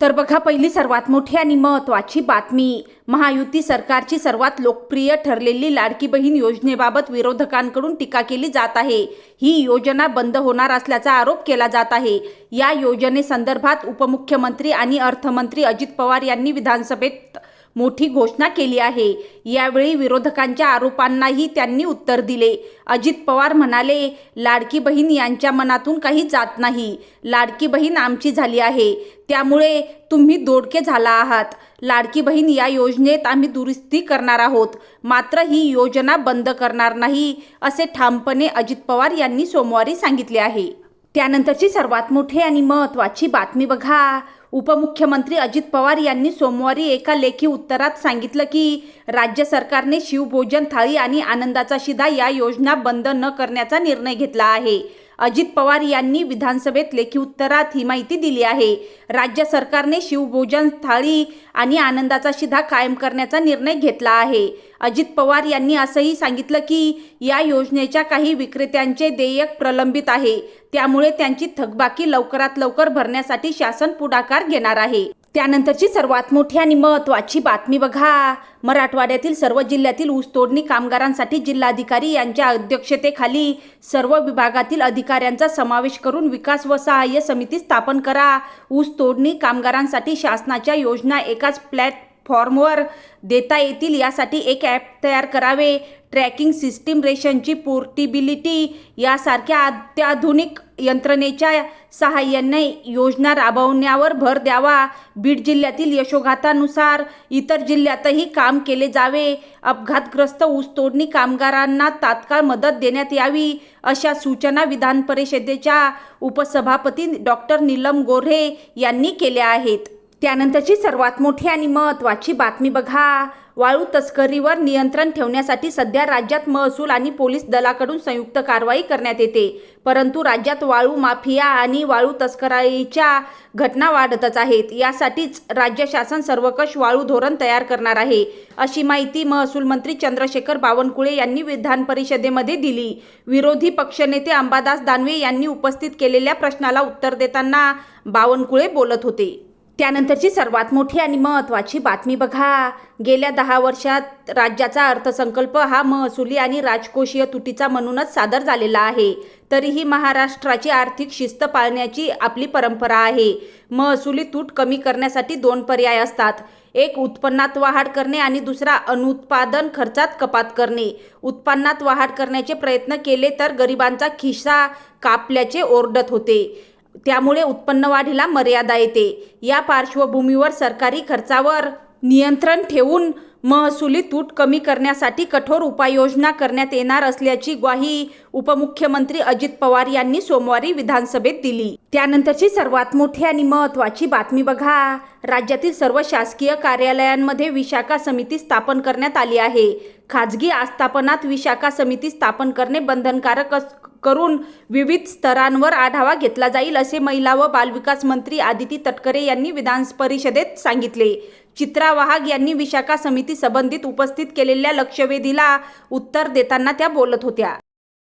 तर बघा पहिली सर्वात मोठी आणि महत्त्वाची बातमी. महायुती सरकारची सर्वात लोकप्रिय ठरलेली लाडकी बहीण योजनेबाबत विरोधकांकडून टीका केली जात आहे. ही योजना बंद होणार असल्याचा आरोप केला जात आहे. या योजनेसंदर्भात उपमुख्यमंत्री आणि अर्थमंत्री अजित पवार यांनी विधानसभेत मोठी घोषणा केली आहे. यावेळी विरोधकांच्या आरोपांनाही त्यांनी उत्तर दिले. अजित पवार म्हणाले लाडकी बहीण यांच्या मनातून काही जात नाही. लाडकी बहीण आमची झाली आहे. त्यामुळे तुम्ही दोडके झाला आहात. लाडकी बहीण या योजनेत आम्ही दुरुस्ती करणार आहोत. मात्र ही योजना बंद करणार नाही असे ठामपणे अजित पवार यांनी सोमवारी सांगितले आहे. त्यानंतरची सर्वात मोठी आणि महत्त्वाची बातमी बघा. उपमुख्यमंत्री अजित पवार यांनी सोमवारी एका लेखी उत्तरात सांगितलं की राज्य सरकारने शिवभोजन थाळी आणि आनंदाचा शिधा या योजना बंद न करण्याचा निर्णय घेतला आहे. अजित पवार यांनी विधानसभेत लेखी उत्तरात ही माहिती दिली आहे. राज्य सरकारने शिवभोजन थाळी आणि आनंदाचा शिधा कायम करण्याचा निर्णय घेतला आहे. अजित पवार यांनी असंही सांगितलं की या योजनेच्या काही विक्रेत्यांचे देयक प्रलंबित आहे. त्यामुळे त्यांची थकबाकी लवकरात लवकर भरण्यासाठी शासन पुढाकार घेणार आहे. त्यानंतरची सर्वात मोठी आणि महत्त्वाची बातमी बघा. मराठवाड्यातील सर्व जिल्ह्यातील ऊसतोडणी कामगारांसाठी जिल्हाधिकारी यांच्या अध्यक्षतेखाली सर्व विभागातील अधिकाऱ्यांचा समावेश करून विकास व सहाय्य समिती स्थापन करा. ऊसतोडणी कामगारांसाठी शासनाच्या योजना एकाच फॉर्मवर देता येतील यासाठी एक ॲप तयार करावे. ट्रॅकिंग सिस्टीम रेशनची पोर्टिबिलिटी यासारख्या अत्याधुनिक यंत्रणेच्या सहाय्याने योजना राबवण्यावर भर द्यावा. बीड जिल्ह्यातील यशोघातानुसार इतर जिल्ह्यातही काम केले जावे. अपघातग्रस्त ऊसतोडणी कामगारांना तात्काळ मदत देण्यात यावी अशा सूचना विधान परिषदेच्या उपसभापती डॉक्टर नीलम गोऱ्हे यांनी केल्या आहेत. त्यानंतरची सर्वात मोठी आणि महत्त्वाची बातमी बघा. वाळू तस्करीवर नियंत्रण ठेवण्यासाठी सध्या राज्यात महसूल आणि पोलीस दलाकडून संयुक्त कारवाई करण्यात येते. परंतु राज्यात वाळू माफिया आणि वाळू तस्करीच्या घटना वाढतच आहेत. यासाठीच राज्य शासन सर्वकष वाळू धोरण तयार करणार आहे. अशी माहिती महसूल मंत्री चंद्रशेखर बावनकुळे यांनी विधान परिषदेमध्ये दिली. विरोधी पक्षनेते अंबादास दानवे यांनी उपस्थित केलेल्या प्रश्नाला उत्तर देताना बावनकुळे बोलत होते. त्यानंतरची सर्वात मोठी आणि महत्त्वाची बातमी बघा. गेल्या दहा वर्षात राज्याचा अर्थसंकल्प हा महसुली आणि राजकोषीय तुटीचा म्हणूनच सादर झालेला आहे. तरीही महाराष्ट्राची आर्थिक शिस्त पाळण्याची आपली परंपरा आहे. महसुली तूट कमी करण्यासाठी दोन पर्याय असतात. एक उत्पन्नात वाढ करणे आणि दुसरा अनुत्पादन खर्चात कपात करणे. उत्पन्नात वाढ करण्याचे प्रयत्न केले तर गरिबांचा खिसा कापल्याचे ओरडत होते. त्यामुळे उत्पन्न वाढीला मर्यादा येते. या पार्श्वभूमीवर सरकारी खर्चावर नियंत्रण ठेवून महसुली तूट कमी करण्यासाठी कठोर उपाययोजना करण्यात येणार असल्याची ग्वाही उपमुख्यमंत्री अजित पवार यांनी सोमवारी विधानसभेत दिली. त्यानंतरची सर्वात मोठी आणि महत्त्वाची बातमी बघा. राज्यातील सर्व शासकीय कार्यालयांमध्ये विशाखा समिती स्थापन करण्यात आली आहे. खाजगी आस्थापनात विशाखा समिती स्थापन करणे बंधनकारक अस करून विविध स्तरांवर आढावा घेतला जाईल असे महिला व बालविकास मंत्री आदिती तटकरे यांनी विधान परिषदेत सांगितले. चित्रा वाहक यांनी विशाखा समिती संबंधित उपस्थित केलेल्या लक्षवेधीला उत्तर देताना त्या बोलत होत्या.